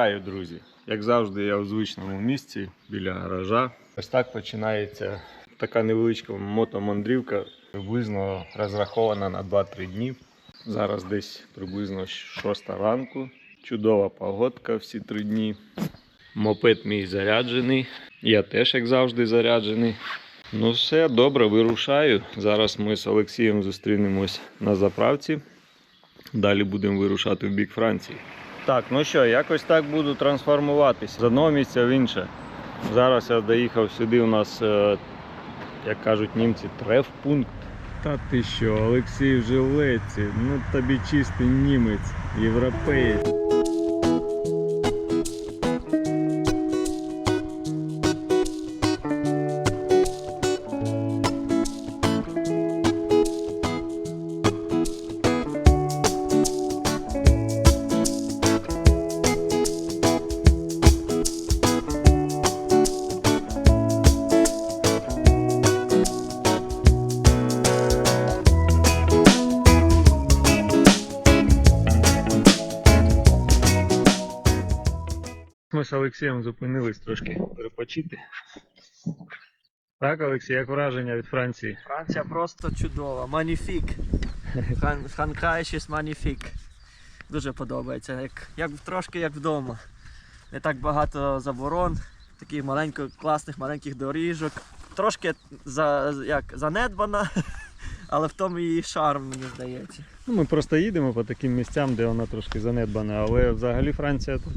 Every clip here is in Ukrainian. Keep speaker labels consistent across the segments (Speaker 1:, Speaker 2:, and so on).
Speaker 1: Вітаю, друзі! Як завжди, я у звичному місці біля гаража. Ось так починається така невеличка мотомандрівка, приблизно розрахована на 2-3 дні. Зараз десь приблизно 6 ранку. Чудова погодка всі три дні. Мопед мій заряджений. Я теж, як завжди, заряджений. Ну все, добре, вирушаю. Зараз ми з Олексієм зустрінемось на заправці. Далі будемо вирушати в бік Франції. Так, ну що, якось так буду трансформуватися з одного місця в інше. Зараз я доїхав сюди. У нас, е, як кажуть німці, трефпункт. Та ти що, Олексій в жилеці, ну тобі чистий німець, європеєць. Олексієм зупинились трошки перепочити. Так, Олексій, як враження від Франції?
Speaker 2: Франція просто чудова. Маніфік. Фран... Франкрай щось маніфік. Дуже подобається. Як, як трошки як вдома. Не так багато заборон, таких маленько, класних маленьких доріжок. Трошки за, як, занедбана, але в тому її шарм, мені здається.
Speaker 1: Ну, ми просто їдемо по таким місцям, де вона трошки занедбана, але взагалі Франція, тут,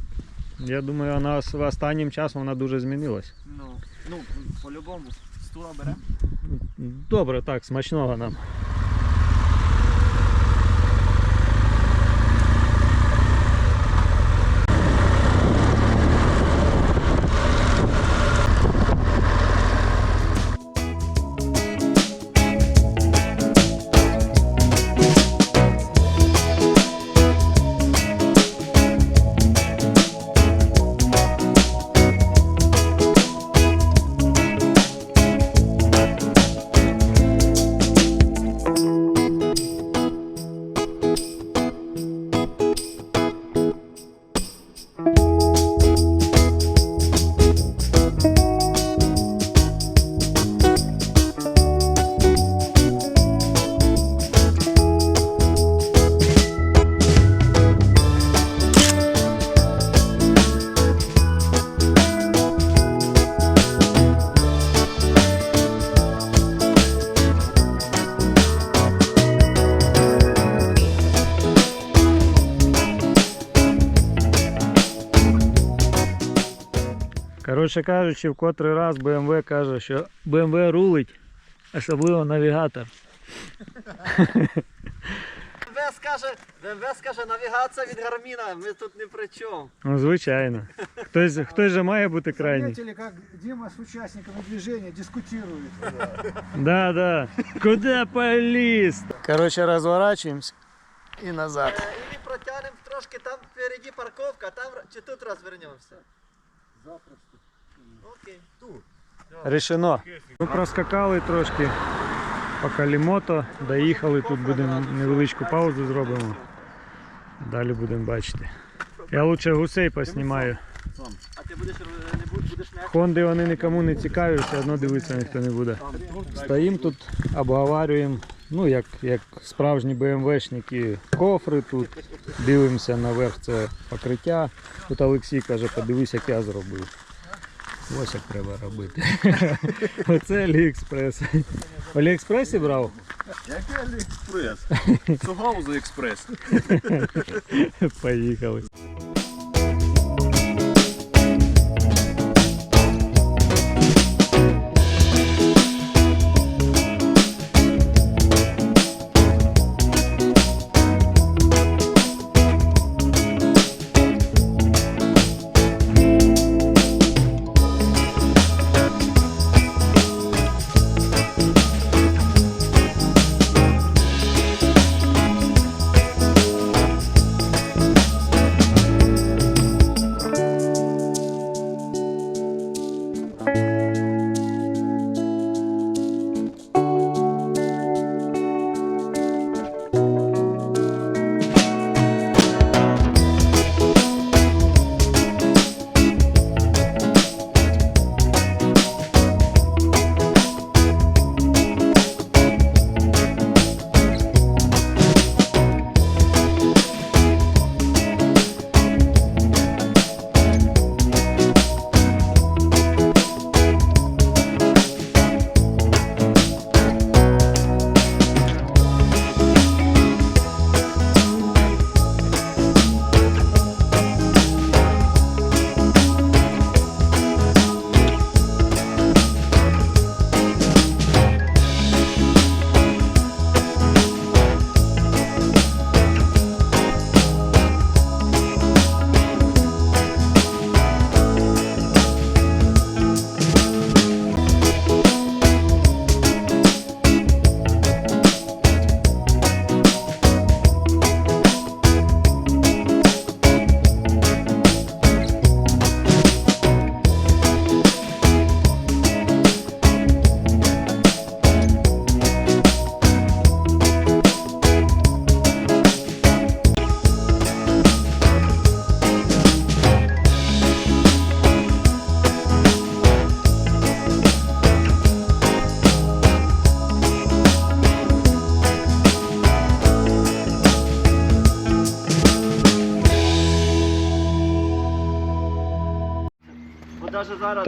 Speaker 1: я думаю, вона с- останнім часом вона дуже змінилась.
Speaker 2: Ну, ну по-любому. Стула бере.
Speaker 1: Добре, так, смачного нам. Коротше кажучи, в котрий раз BMW каже, що BMW рулить, особливо навігатор.
Speaker 2: ВМВ скаже, ВМВ скаже, навігація від Гарміна, ми тут не при чому.
Speaker 1: Ну, звичайно. Хтось, хтось же має бути крайній.
Speaker 3: Заметили, как Дима с участниками движения дискутирует.
Speaker 1: Да, да. Куда поліз? Коротше, розворачуємося і назад.
Speaker 2: Е, І протягнемо трошки, там впереді парковка, там чи тут розвернемося.
Speaker 3: Запросто.
Speaker 1: Рішено. Ми проскакали трошки по Калімото, доїхали, тут будемо невеличку паузу зробимо. Далі будемо бачити. Я лучше гусей поснімаю. Хонди вони нікому не цікаві, все одно дивитися ніхто не буде. Стоїмо тут, обговорюємо, ну як, як справжні БМВшники, кофри тут, дивимося наверх це покриття. Тут Олексій каже, подивись, як я зробив. Ось як треба робити. Оце Аліекспрес. В Аліекспресі брав?
Speaker 4: Який Аліекспрес? Цугауза експрес.
Speaker 1: Поїхали.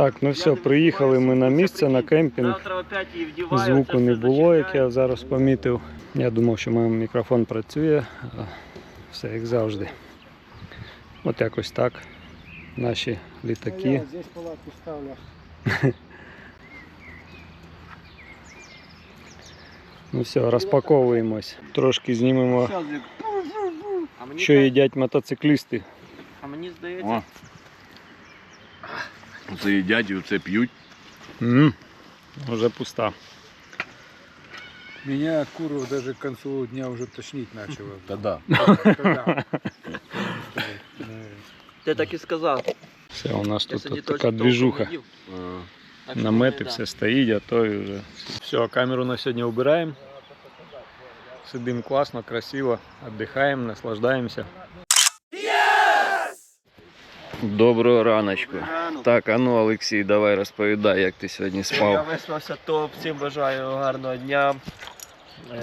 Speaker 1: Так, ну все, приїхали ми на місце, на кемпінг. Звуку не було, як я зараз помітив. Я думав, що мій мікрофон працює. а Все як завжди. От якось так. Наші літаки.
Speaker 3: я вот здесь палатку ставлю.
Speaker 1: Ну все, розпаковуємось. Трошки знімемо, що їдять мотоциклісти.
Speaker 2: А мені здається.
Speaker 4: Оце їдять і оце п'ють.
Speaker 1: Уже пуста.
Speaker 3: Меня куров даже к концу дня уже тошнить начало.
Speaker 4: Та да.
Speaker 3: Когда?
Speaker 2: ти так і сказав.
Speaker 1: Все, у нас
Speaker 2: Я
Speaker 1: тут така
Speaker 2: що
Speaker 1: Намети, все стоїть, а то і вже. Все, камеру на сьогодні убираємо. Сидимо класно, красиво, віддихаємо, наслаждаємося. Доброго раночку. Так, а ну Олексій, давай розповідай, як ти сьогодні спав.
Speaker 2: Я виспався топ, всім бажаю гарного дня.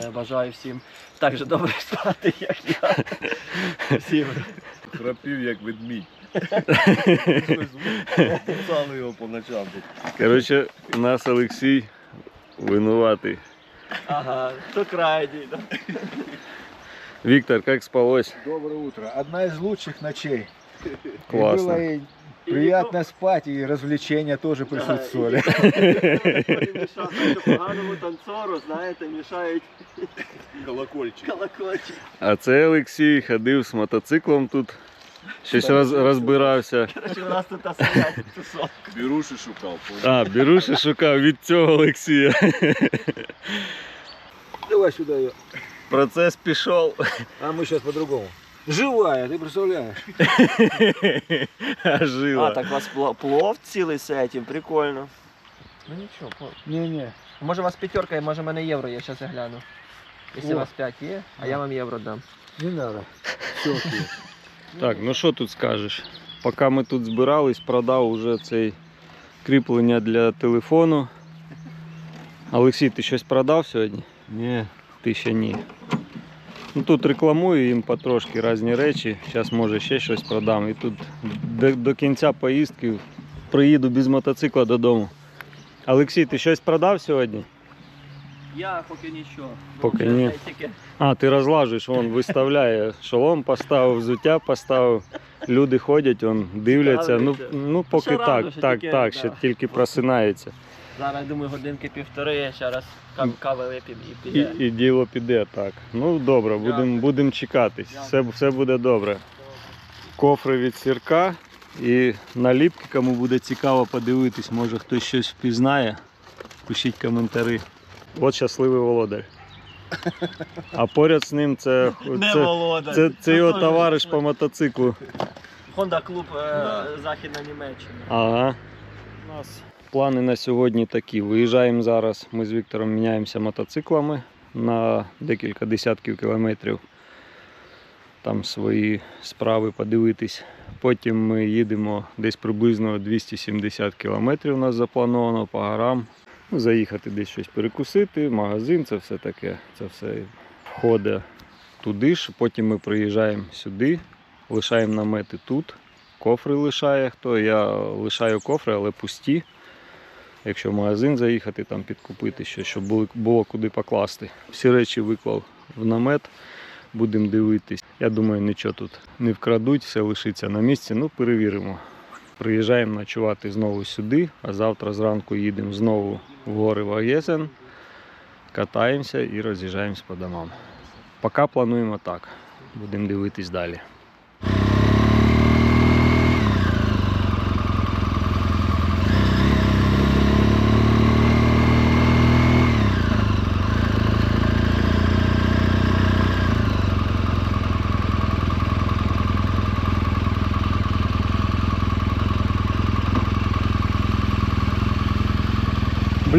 Speaker 2: Е, Бажаю всім так же добре спати, як я. Всім.
Speaker 4: Храпів як ведмідь. Писали його по ночам.
Speaker 1: Коротше, у нас Олексій винуватий.
Speaker 2: Ага, то крайній. Да.
Speaker 1: Віктор, як спалось?
Speaker 3: Доброе утро. Одна из лучших ночей. И было и приятно спать, и развлечения тоже присутствовали.
Speaker 2: Поганому танцору, знаєте, мішають
Speaker 4: Колокольчик.
Speaker 2: колокольчик.
Speaker 1: А це Олексій ходив з мотоциклом тут. Щось роз, розбирався.
Speaker 2: Короче, у нас тут стоять тусовка.
Speaker 4: Біруші шукав.
Speaker 1: А, беруші шукав від цього Олексія.
Speaker 3: Давай сюда ее.
Speaker 1: Процес пішов.
Speaker 3: А мы сейчас по-другому. Живая, ты представляешь?
Speaker 1: А
Speaker 2: А, так у вас пло- плов цілий з этим, прикольно. Ну нічого.
Speaker 3: Не-не.
Speaker 2: Може у вас п'ятерка, може в мене євро є, зараз я гляну. Якщо
Speaker 3: О.
Speaker 2: у вас 5 є, а я вам євро дам.
Speaker 3: Не надо. Все.
Speaker 1: Так, ну що тут скажеш? Поки ми тут збирались, продав уже цей кріплення для телефону. Олексій, ти щось продав сьогодні?
Speaker 4: Ні.
Speaker 1: Ти ще ні. Ну тут рекламую їм потрошки різні речі. Зараз може ще щось продам. І тут до, до кінця поїздки приїду без мотоцикла додому. Олексій, ти щось продав сьогодні?
Speaker 2: Я поки нічого.
Speaker 1: Поки ні. А, ти розлажуєш, вон виставляє шолом поставив, взуття поставив. Люди ходять, вон, дивляться. Ну, ну поки
Speaker 2: Ще
Speaker 1: так,
Speaker 2: ще
Speaker 1: так, так,
Speaker 2: да.
Speaker 1: ще тільки просинається.
Speaker 2: Зараз, думаю, годинки півтори, ще раз кави вип'ємо і
Speaker 1: І,
Speaker 2: піде.
Speaker 1: і діло піде так. Ну добре, будемо будем чекатись. Все, все буде добре. Кофри від сірка і наліпки, кому буде цікаво подивитись, може хтось щось впізнає. Пишіть коментарі. От щасливий володар. А поряд з ним це,
Speaker 2: Не
Speaker 1: це,
Speaker 2: Володар.
Speaker 1: це, це його товариш по мотоциклу.
Speaker 2: Honda клуб е, Західна Німеччина.
Speaker 1: Ага. У нас плани на сьогодні такі. Виїжджаємо зараз. Ми з Віктором міняємося мотоциклами на декілька десятків кілометрів. Там свої справи подивитись. Потім ми їдемо десь приблизно 270 кілометрів у нас заплановано по горам. Ну, Заїхати десь щось перекусити, магазин, це все таке. Це все входить туди ж. Потім ми приїжджаємо сюди, лишаємо намети тут. Кофри лишає хто. Я лишаю кофри, але пусті. Якщо в магазин заїхати, там підкупити щось, щоб було, куди покласти. Всі речі виклав в намет, будемо дивитись. Я думаю, нічого тут не вкрадуть, все лишиться на місці. Ну, перевіримо. Приїжджаємо ночувати знову сюди, а завтра зранку їдемо знову в гори Вагезен, катаємося і роз'їжджаємось по домам. Поки плануємо так. Будемо дивитись далі.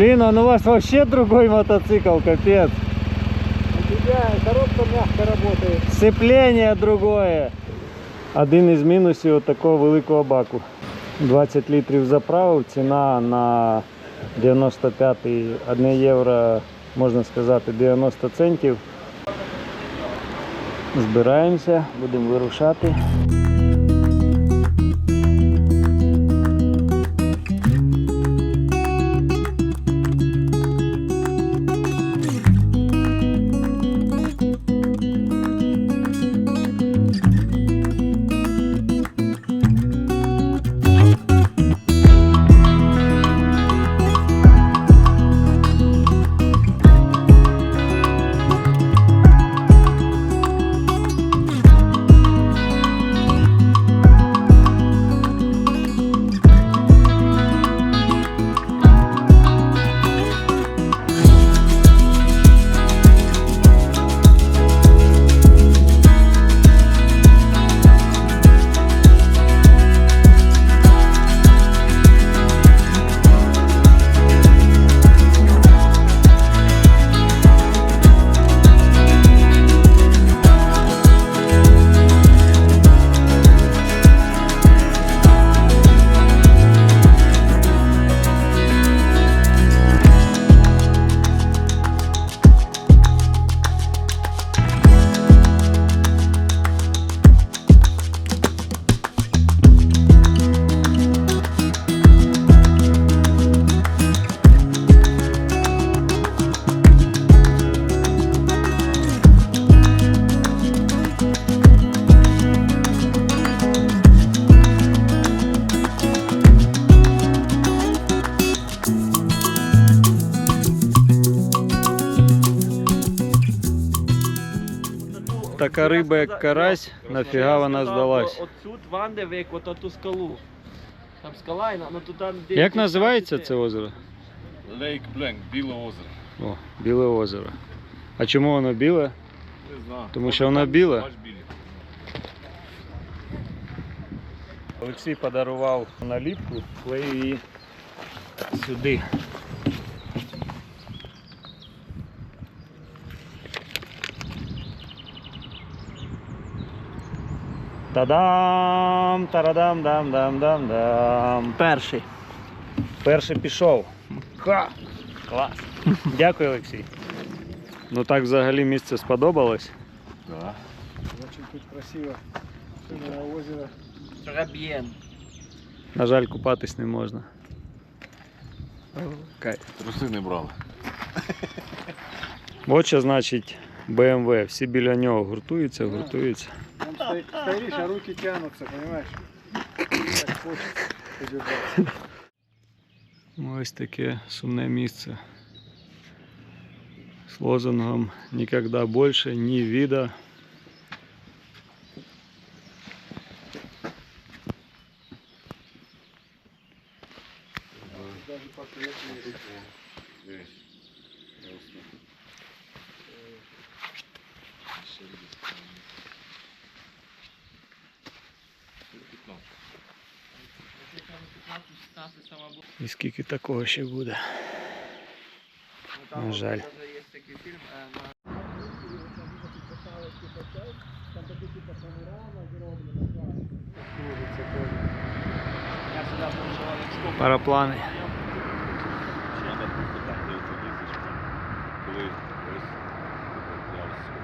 Speaker 1: Блин, он у вас вообще другой мотоцикл, капец.
Speaker 3: У тебя коробка мягко работает.
Speaker 1: Сцепление другое. Один із мінусів такого великого баку. 20 літрів заправив, ціна на 95 1 євро, можна сказати, 90 центів. Збираємося, будемо вирушати. Така риба, як карась, нафіга вона здалась.
Speaker 2: Отсюд Вандевик, от оту скалу. Там скала, і ну туди... де-
Speaker 1: Як називається це озеро?
Speaker 4: Лейк Бленк, біле озеро.
Speaker 1: О, біле озеро. А чому воно біле?
Speaker 4: Не знаю.
Speaker 1: Тому що воно?
Speaker 4: Бач біле.
Speaker 1: Олексій подарував наліпку, клею її сюди. Та-дам! Тарадам дам дам дам дам
Speaker 2: Перший.
Speaker 1: Перший пішов. Ха! Клас. Дякую, Олексій. Ну так взагалі місце сподобалось.
Speaker 4: Да.
Speaker 3: Очень тут красиво. Особенно озеро.
Speaker 2: Раб'єн.
Speaker 1: На жаль, купатись не можна. Кайф.
Speaker 4: Труси не брали.
Speaker 1: От що значить BMW. Всі біля нього гуртуються, гуртуються.
Speaker 3: Стоишь, а руки тянутся, понимаешь? Так хочется.
Speaker 1: Ось таке сумне місце. З лозунгом «Ніколи більше, ні віда». Такого ще буде. На жаль.
Speaker 2: Є такий фільм, е, на Я сюди прийшов екскурсію.
Speaker 1: Параплани.
Speaker 4: Треба просто там, де ти їздиш, коли ось ясно.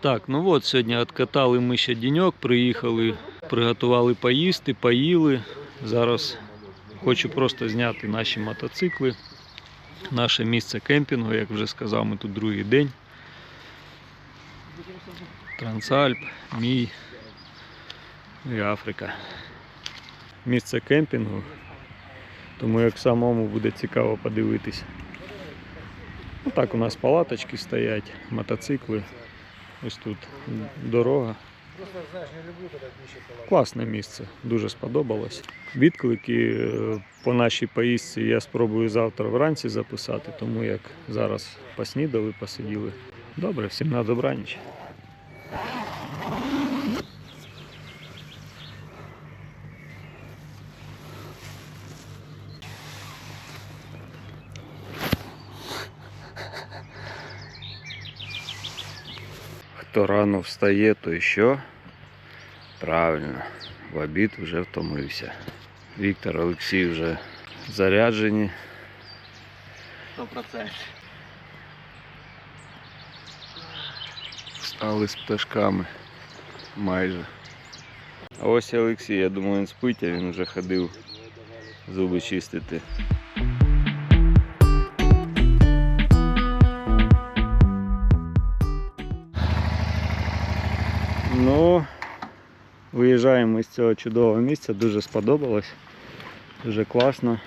Speaker 1: Так, ну от сьогодні откатали ми ще деньок, приїхали, приготували поїсти, поїли. Зараз хочу просто зняти наші мотоцикли, наше місце кемпінгу, як вже сказав, ми тут другий день. Трансальп, мій і Африка. Місце кемпінгу, тому як самому буде цікаво подивитись. Ну, так у нас палаточки стоять, мотоцикли. Ось тут дорога.
Speaker 3: Просто, знаєш, не люблю, коли пища палатка.
Speaker 1: Класне місце, дуже сподобалось. Відклики е, по нашій поїздці я спробую завтра вранці записати, тому як зараз поснідали, посиділи. Добре, всім на добраніч. Хто рано встає, той що? Правильно, в обід вже втомився. Віктор, Олексій вже заряджені.
Speaker 2: 100%.
Speaker 1: Стали з пташками майже. А ось Олексій, я думаю, він спить, а він вже ходив зуби чистити. Ну, виїжджаємо з цього чудового місця, дуже сподобалось, дуже класно.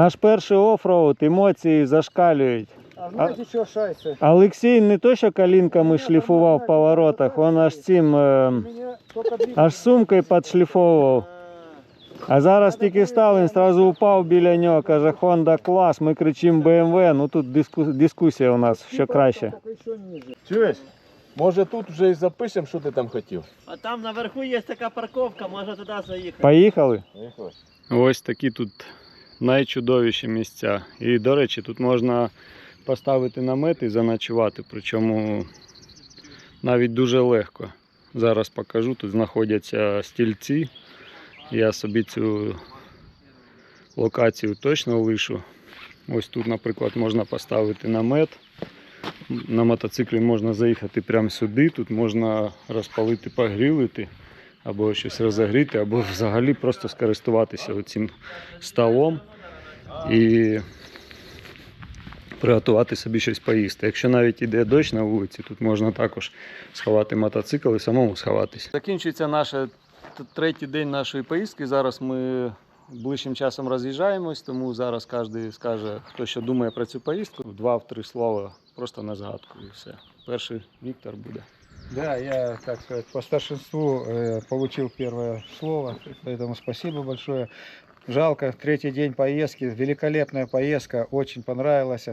Speaker 1: Наш перший оффроуд, емоції зашкалюють.
Speaker 3: А шайсы?
Speaker 1: Олексій не то, що калінками шліфував в поворотах, він аж цим е,
Speaker 3: двигатель.
Speaker 1: аж сумкою підшліфовував. А зараз тільки став, він одразу упав біля нього, каже, Honda клас, ми кричимо BMW, ну тут диску, дискусія у нас, що краще.
Speaker 4: Чуєш? Може тут вже і запишемо, що ти там хотів.
Speaker 2: А там наверху є така парковка, можна туди заїхати.
Speaker 1: Поїхали?
Speaker 4: Поїхали.
Speaker 1: Ось такі тут найчудовіші місця. І, до речі, тут можна поставити намет і заночувати, причому навіть дуже легко. Зараз покажу, тут знаходяться стільці. Я собі цю локацію точно лишу. Ось тут, наприклад, можна поставити намет. На мотоциклі можна заїхати прямо сюди, тут можна розпалити, погрілити або щось розігріти, або взагалі просто скористуватися цим столом і приготувати собі щось поїсти. Якщо навіть іде дощ на вулиці, тут можна також сховати мотоцикл і самому сховатися. Закінчується наш третій день нашої поїздки. Зараз ми ближчим часом роз'їжджаємось, тому зараз кожен скаже, хто що думає про цю поїздку. Два-три слова просто на згадку і все. Перший Віктор буде.
Speaker 3: Да, я, так сказать, по старшинству э, получил первое слово, поэтому спасибо большое. Жалко, третий день поездки, великолепная поездка, очень понравилась.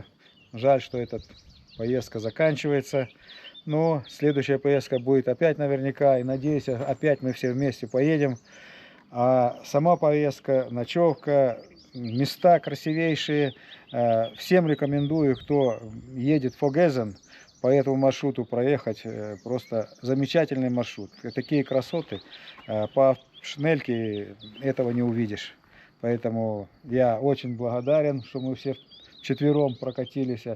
Speaker 3: Жаль, что эта поездка заканчивается. Но следующая поездка будет опять наверняка, и надеюсь, опять мы все вместе поедем. А сама поездка, ночевка, места красивейшие. Э, Всем рекомендую, кто едет в Фогезен, по этому маршруту проехать. э, Просто замечательный маршрут. Такие красоты. э, По шнельке этого не увидишь. Поэтому я очень благодарен, что мы все четвером прокатились.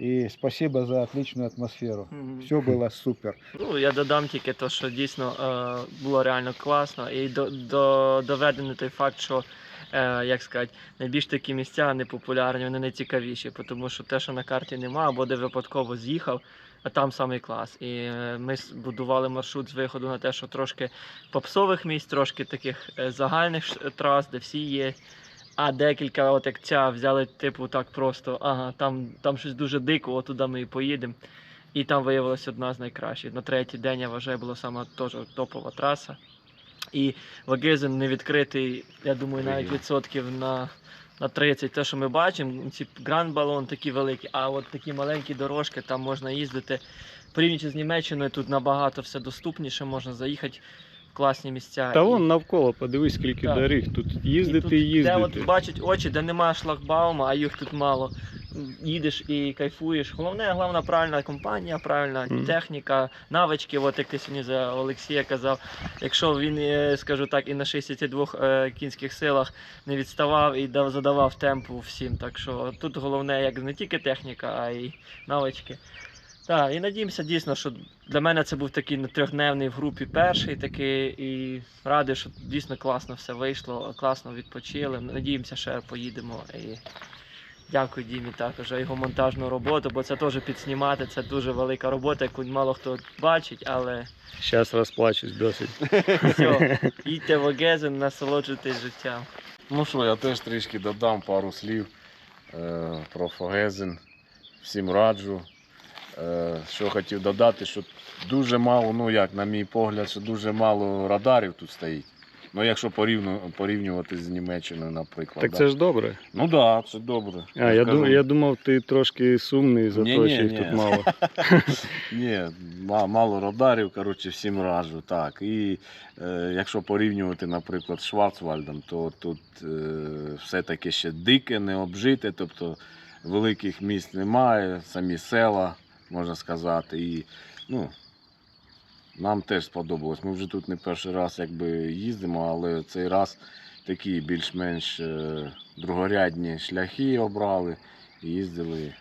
Speaker 3: И спасибо за отличную атмосферу.
Speaker 2: Мгм.
Speaker 3: Все было супер.
Speaker 2: Ну, я додам тільки те, що дійсно е, було реально класно. І до, до, доведений той факт, що е, як сказати, найбільш такі місця непопулярні, вони найцікавіші, тому що те, що на карті нема, або де випадково з'їхав, а там самий клас. І е, ми будували маршрут з виходу на те, що трошки попсових місць, трошки таких е, загальних трас, де всі є. А декілька, от як ця, взяли, типу, так просто, ага, там, там щось дуже дико, туди ми і поїдемо. І там виявилася одна з найкращих. На третій день, я вважаю, була сама теж топова траса. І вагезин не відкритий, я думаю, навіть відсотків на, на 30. Те, що ми бачимо, ці гранд балон такі великі, а от такі маленькі дорожки, там можна їздити. Порівнюючи з Німеччиною, тут набагато все доступніше, можна заїхати класні місця.
Speaker 1: Та
Speaker 2: І-
Speaker 1: вон навколо, подивись, скільки
Speaker 2: Так.
Speaker 1: доріг. Тут
Speaker 2: і
Speaker 1: їздити
Speaker 2: тут,
Speaker 1: і
Speaker 2: Де от бачать очі, де немає шлагбаума, а їх тут мало. Їдеш і кайфуєш. Головне, головна правильна компанія, правильна
Speaker 1: Мгм.
Speaker 2: техніка, навички. От як ти сьогодні за Олексія казав, якщо він, е, скажу так, і на 62 е, кінських силах не відставав і дав, задавав темпу всім. Так що тут головне як не тільки техніка, а й навички. Так, і надіємося дійсно, що для мене це був такий трьохдневний в групі перший такий, і радий, що дійсно класно все вийшло, класно відпочили. Надіємося, ще поїдемо. І дякую Дімі також за його монтажну роботу, бо це теж підснімати, це дуже велика робота, яку мало хто бачить, але
Speaker 1: Зараз розплачусь досить.
Speaker 2: все, їдьте в Огезен, насолоджуйтесь життям.
Speaker 4: Ну що, я теж трішки додам пару слів е, про Фогезен. Всім раджу. Е, що хотів додати, що дуже мало, ну як, на мій погляд, що дуже мало радарів тут стоїть. Ну, якщо порівну, порівнювати з Німеччиною, наприклад.
Speaker 1: Так
Speaker 4: да.
Speaker 1: це ж добре.
Speaker 4: Ну так, да, це добре.
Speaker 1: А, я, ду, я думав, ти трошки сумний за те, що їх
Speaker 4: ні.
Speaker 1: тут мало.
Speaker 4: Ні, мало радарів, коротше, всім раджу. Так. І е, якщо порівнювати, наприклад, з Шварцвальдом, то тут е, все-таки ще дике, не обжите, тобто великих міст немає, самі села, можна сказати. І ну, нам теж сподобалось. Ми вже тут не перший раз якби їздимо, але цей раз такі більш-менш е, другорядні шляхи обрали і їздили.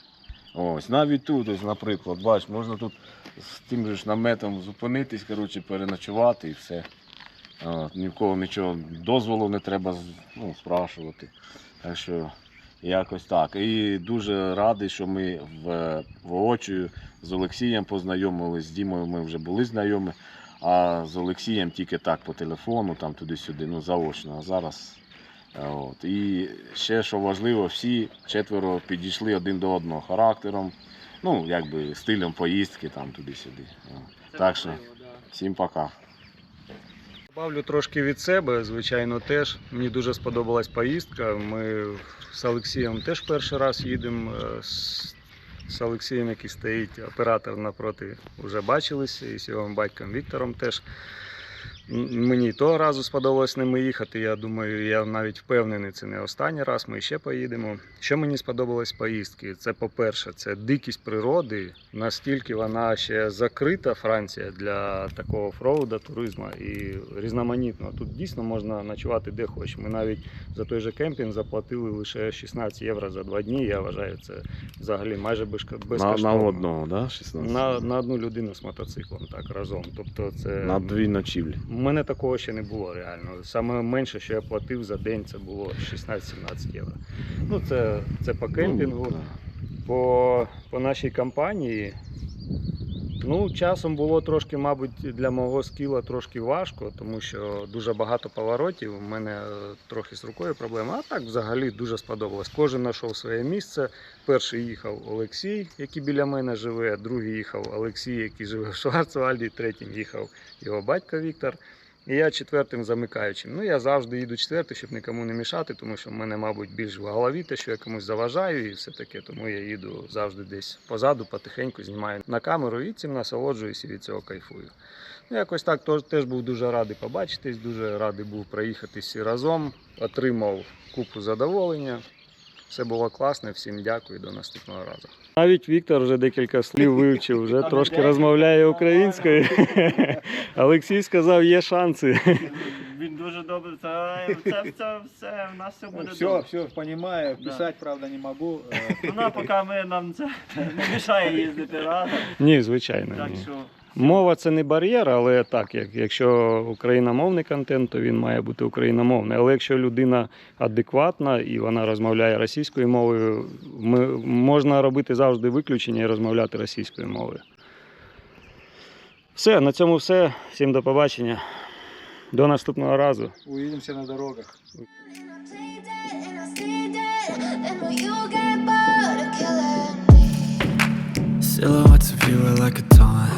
Speaker 4: Ось, навіть тут, ось, наприклад, бач, можна тут з тим же ж наметом зупинитись, коротше, переночувати і все. Ні в кого нічого дозволу не треба ну, спрашувати. Так що якось так. І дуже радий, що ми в, воочию з Олексієм познайомились, з Дімою ми вже були знайомі, а з Олексієм тільки так по телефону, там туди-сюди, ну заочно. А зараз От. І ще що важливо, всі четверо підійшли один до одного характером, ну, якби стилем поїздки там туди-сюди. Так що всім пока.
Speaker 1: Добавлю трошки від себе, звичайно, теж. Мені дуже сподобалась поїздка. Ми з Олексієм теж перший раз їдемо. е, З, з Олексієм, який стоїть оператор напроти, вже бачилися, і з його батьком Віктором теж. Мені того разу сподобалось з ними їхати. Я думаю, я навіть впевнений, це не останній раз. Ми ще поїдемо. Що мені сподобалось поїздки? Це, по-перше, це дикість природи. Настільки вона ще закрита, Франція, для такого офроуда, туризму і різноманітно. Тут дійсно можна ночувати де хочеш. Ми навіть за той же кемпінг заплатили лише 16 євро за два дні. Я вважаю, це взагалі майже безка-
Speaker 4: На, на одного, да? 16?
Speaker 1: На, на одну людину з мотоциклом, так, разом. Тобто це
Speaker 4: на дві ночівлі.
Speaker 1: У мене такого ще не було реально. Саме менше, що я платив за день, це було 16-17 євро. Ну, це, це по кемпінгу.
Speaker 4: Ну.
Speaker 1: По, по нашій компанії. Ну, часом було трошки, мабуть, для мого скіла трошки важко, тому що дуже багато поворотів. У мене е, трохи з рукою проблема. А так взагалі дуже сподобалось. Кожен знайшов своє місце. Перший їхав Олексій, який біля мене живе, другий їхав Олексій, який живе в Шварцвальді, третім їхав його батько Віктор. І я четвертим замикаючим. Ну, я завжди їду четвертий, щоб нікому не мішати, тому що в мене, мабуть, більш в голові те, що я комусь заважаю і все таке. Тому я їду завжди десь позаду, потихеньку знімаю на камеру і цим насолоджуюся і від цього кайфую. Ну, якось так теж був дуже радий побачитись, дуже радий був проїхатись всі разом. Отримав купу задоволення. Все було класно, всім дякую до наступного разу. Навіть Віктор вже декілька слів вивчив, вже трошки розмовляє українською. Олексій сказав, є шанси.
Speaker 2: Він дуже добре. Це, це, це все, в нас все буде
Speaker 3: Все,
Speaker 2: добре.
Speaker 3: все понимаю.
Speaker 2: Да.
Speaker 3: Писать, правда, не могу. Э,
Speaker 2: Вона поки ми нам це не мішає їздити разом.
Speaker 1: Ні, звичайно.
Speaker 2: Так
Speaker 1: Ні.
Speaker 2: що
Speaker 1: Мова це не бар'єр, але так, як, якщо україномовний контент, то він має бути україномовний. Але якщо людина адекватна і вона розмовляє російською мовою, ми, можна робити завжди виключення і розмовляти російською мовою. Все, на цьому все. Всім до побачення. До наступного разу.
Speaker 3: Увидимся на дорогах.
Speaker 5: Silhouettes of you are like a taunt.